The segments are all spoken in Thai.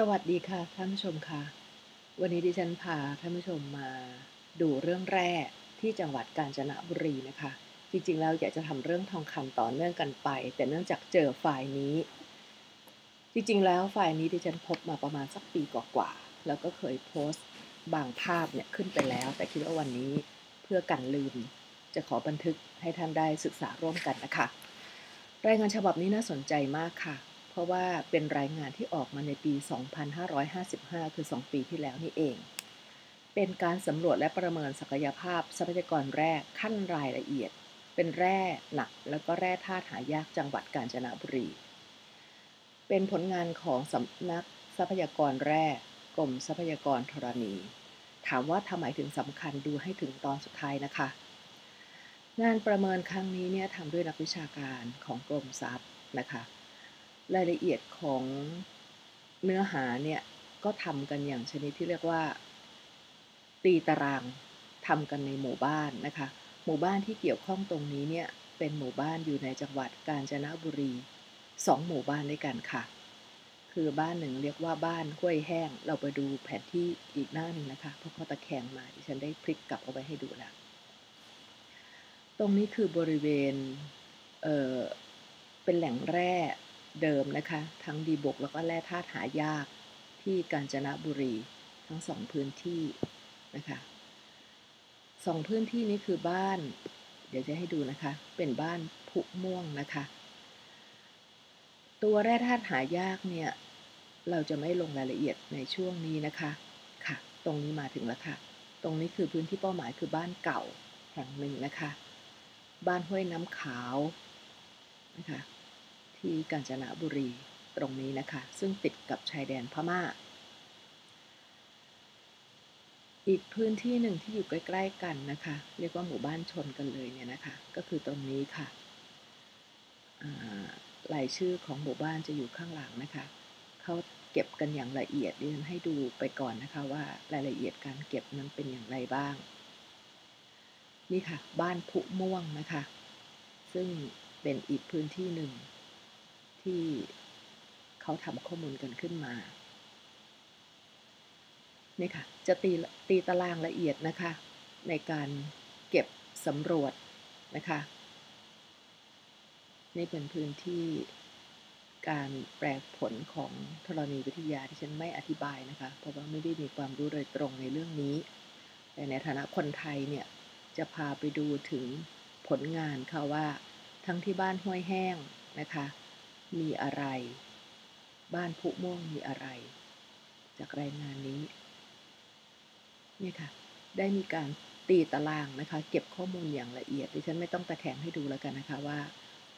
สวัสดีค่ะท่านผู้ชมค่ะ วันนี้ดิฉันพาท่านผู้ชมมาดูเรื่องแร่ที่จังหวัดกาญจนบุรีนะคะ จริงๆแล้วอยากจะทำเรื่องทองคำต่อเนื่องกันไป แต่เนื่องจากเจอไฟล์นี้ จริงๆแล้วไฟล์นี้ดิฉันพบมาประมาณสักปีกว่าๆแล้วก็เคยโพสต์บางภาพเนี่ยขึ้นไปแล้ว แต่คิดว่าวันนี้เพื่อกันลืม จะขอบันทึกให้ท่านได้ศึกษาร่วมกันนะคะ รายงานฉบับนี้น่าสนใจมากค่ะ ราะว่าเป็นรายงานที่ออกมาในปี 2555 คือ 2 ปีที่แล้วนี่เอง เป็นการสำรวจและประเมินศักยภาพทรัพยากรแร่ขั้นรายละเอียด เป็นแร่หนัก แล้วก็แร่ธาตุหายากจังหวัดกาญจนบุรี เป็นผลงานของสำนักทรัพยากรแร่กรมทรัพยากรธรณี ถามว่าทำไมถึงสำคัญดูให้ถึงตอนสุดท้ายนะคะ งานประเมินครั้งนี้เนี่ยทำด้วยนักวิชาการของกรมทรัพย์นะคะ รายละเอียดของเนื้อหาเนี่ยก็ทำกันอย่างชนิดที่เรียกว่า ตีตารางทำกันในหมู่บ้านนะคะ หมู่บ้านที่เกี่ยวข้องตรงนี้เนี่ยเป็นหมู่บ้านอยู่ในจังหวัดกาญจนบุรีสองหมู่บ้านด้วยกันค่ะ คือบ้านหนึ่งเรียกว่าบ้านห้วยแห้ง เราไปดูแผนที่อีกหน้าหนึ่งนะคะเพราะเขาตะแคงมาดิฉันได้พลิกกลับเอาไว้ให้ดูแล้วตรงนี้คือบริเวณเเป็นแหล่งแร่ เดิมนะคะ ทั้งดีบกแล้วก็แร่ธาตุหายากที่กาญจนบุรีทั้งสองพื้นที่นะคะสองพื้นที่นี้คือบ้าน เดี๋ยวจะให้ดูนะคะ เป็นบ้านผุม่วงนะคะ ตัวแร่ธาตุหายากเนี่ย เราจะไม่ลงรายละเอียดในช่วงนี้นะคะค่ะ ตรงนี้มาถึงแล้วค่ะ ตรงนี้คือพื้นที่เป้าหมายคือบ้านเก่าแห่งหนึ่งนะคะ บ้านห้วยน้ำขาวนะคะ ที่กาญจนบุรีตรงนี้นะคะ ซึ่งติดกับชายแดนพม่า อีกพื้นที่หนึ่งที่อยู่ใกล้ ๆ กันนะคะ เรียกว่าหมู่บ้านชนกันเลยเนี่ยนะคะ ก็คือตรงนี้ค่ะรายชื่อของหมู่บ้านจะอยู่ข้างหลังนะคะ เขาเก็บกันอย่างละเอียดดิฉันให้ดูไปก่อนนะคะว่ารายละเอียดการเก็บนั้นเป็นอย่างไรบ้าง นี่ค่ะ บ้านผุม่วงนะคะ ซึ่งเป็นอีกพื้นที่หนึ่ง ที่เขาทำข้อมูลกันขึ้นมานี่ค่ะจะตีตีตารางละเอียดนะคะ ในการเก็บสำรวจนะคะ นี่เป็นพื้นที่การแปลผลของธรณีวิทยาที่ฉันไม่อธิบายนะคะ เพราะว่าไม่ได้มีความรู้โดยตรงในเรื่องนี้ แต่ในฐานะคนไทยเนี่ย จะพาไปดูถึงผลงานค่ะว่า ทั้งที่บ้านห้วยแห้งนะคะ มีอะไร บ้านผู้ม่วงมีอะไร จากรายงานนี้เนี่ยค่ะ ได้มีการตีตารางนะคะ เก็บข้อมูลอย่างละเอียดดิฉันไม่ต้องตะแคงให้ดูแล้วกันนะคะว่า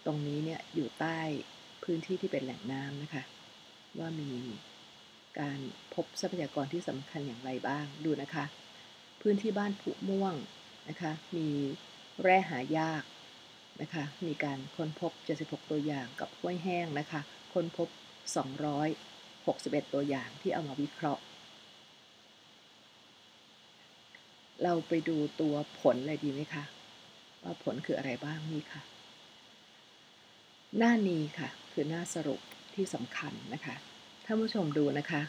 ตรงนี้เนี่ยอยู่ใต้พื้นที่ที่เป็นแหล่งน้ำนะคะ ว่ามีการพบทรัพยากรที่สำคัญอย่างไรบ้างดูนะคะ พื้นที่บ้านผุม่วงนะคะ มีแร่หายาก นะคะ มีการค้นพบ 76 ตัวอย่างกับห้วยแห้งนะคะ ค้นพบ 261 ตัวอย่างที่เอามาวิเคราะห์ เราไปดูตัวผลเลยดีไหมคะ ว่าผลคืออะไรบ้างนี่ค่ะ หน้านี้ค่ะคือหน้าสรุปที่สำคัญนะคะท่านผู้ชมดูนะคะ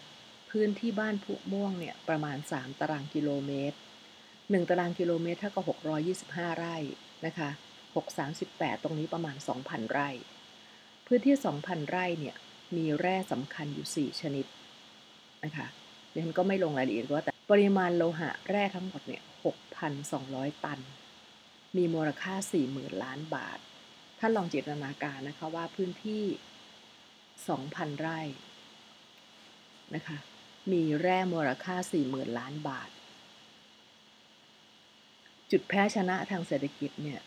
พื้นที่บ้านพุม่วงเนี่ยประมาณ 3 ตารางกิโลเมตร 1 ตารางกิโลเมตรเท่ากับ625 ไร่นะคะ 638 ตรงนี้ประมาณ 2,000 ไร่ พื้นที่ 2,000 ไร่เนี่ยมีแร่สำคัญอยู่ 4 ชนิดนะคะดิฉันก็ไม่ลงรายละเอียดว่าแต่ปริมาณโลหะแร่ทั้งหมดเนี่ย 6,200 ตัน มีมูลค่า 40,000 ล้านบาท ท่านลองจินตนาการนะคะว่าพื้นที่ 2,000 ไร่นะคะ มีแร่มูลค่า 40,000 ล้านบาท จุดแพ้ชนะทางเศรษฐกิจเนี่ย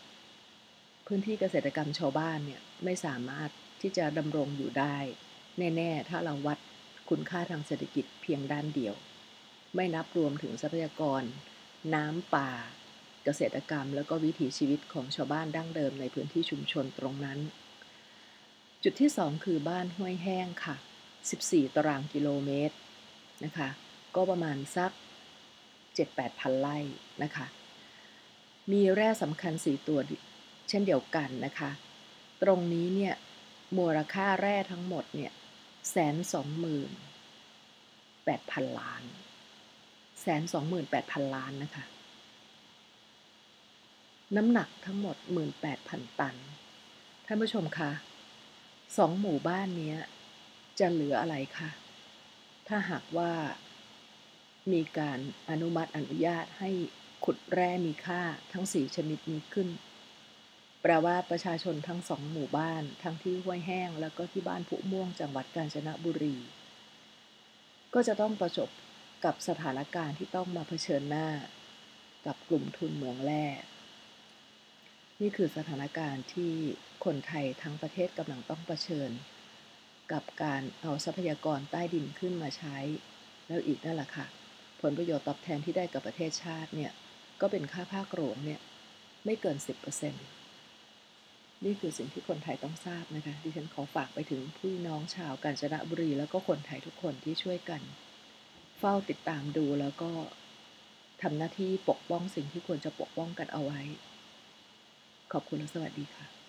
พื้นที่เกษตรกรรมชาวบ้านเนี่ยไม่สามารถที่จะดำรงอยู่ได้ แน่ ๆ ถ้าเราวัดคุณค่าทางเศรษฐกิจเพียงด้านเดียว ไม่นับรวมถึงทรัพยากร น้ำป่า เกษตรกรรม แล้วก็วิถีชีวิตของชาวบ้านดั้งเดิมในพื้นที่ชุมชนตรงนั้น จุดที่ 2 คือบ้านห้วยแห้งค่ะ 14 ตารางกิโลเมตรนะคะก็ประมาณสัก 7-8พันไร่นะคะ มีแร่สำคัญ 4 ตัว เช่นเดียวกันนะคะ ตรงนี้เนี่ยมูลค่าแร่ทั้งหมดเนี่ยแสนสองหมื่น8,000ล้านแสนสองหมื่นแปดพันล้านนะคะ น้ำหนักทั้งหมด18,000ตัน ท่านผู้ชมคะสองหมู่บ้านนี้จะเหลืออะไรคะ ถ้าหากว่ามีการอนุมัติอนุญาตให้ขุดแร่มีค่าทั้งสี่ชนิดนี้ขึ้น แปลว่าประชาชนทั้งสองหมู่บ้าน ทั้งที่ห้วยแห้ง แล้วก็ที่บ้านผุม่วงจังหวัดกาญจนบุรี ก็จะต้องประสบกับสถานการณ์ที่ต้องมาเผชิญหน้า กับกลุ่มทุนเมืองแร่นี่คือสถานการณ์ที่คนไทยทั้งประเทศกำลังต้องเผชิญ กับการเอาทรัพยากรใต้ดินขึ้นมาใช้ แล้วอีกนั่นแหละค่ะ ผลประโยชน์ตอบแทนที่ได้กับประเทศชาติเนี่ยก็เป็นค่าภาคหลวงเนี่ยไม่เกิน 10% นี่คือสิ่งที่คนไทยต้องทราบนะคะ ดิฉันขอฝากไปถึงพี่น้องชาวกาญจนบุรี แล้วก็คนไทยทุกคนที่ช่วยกัน เฝ้าติดตามดูแล้วก็ทำหน้าที่ปกป้องสิ่งที่ควรจะปกป้องกันเอาไว้ ขอบคุณและสวัสดีค่ะ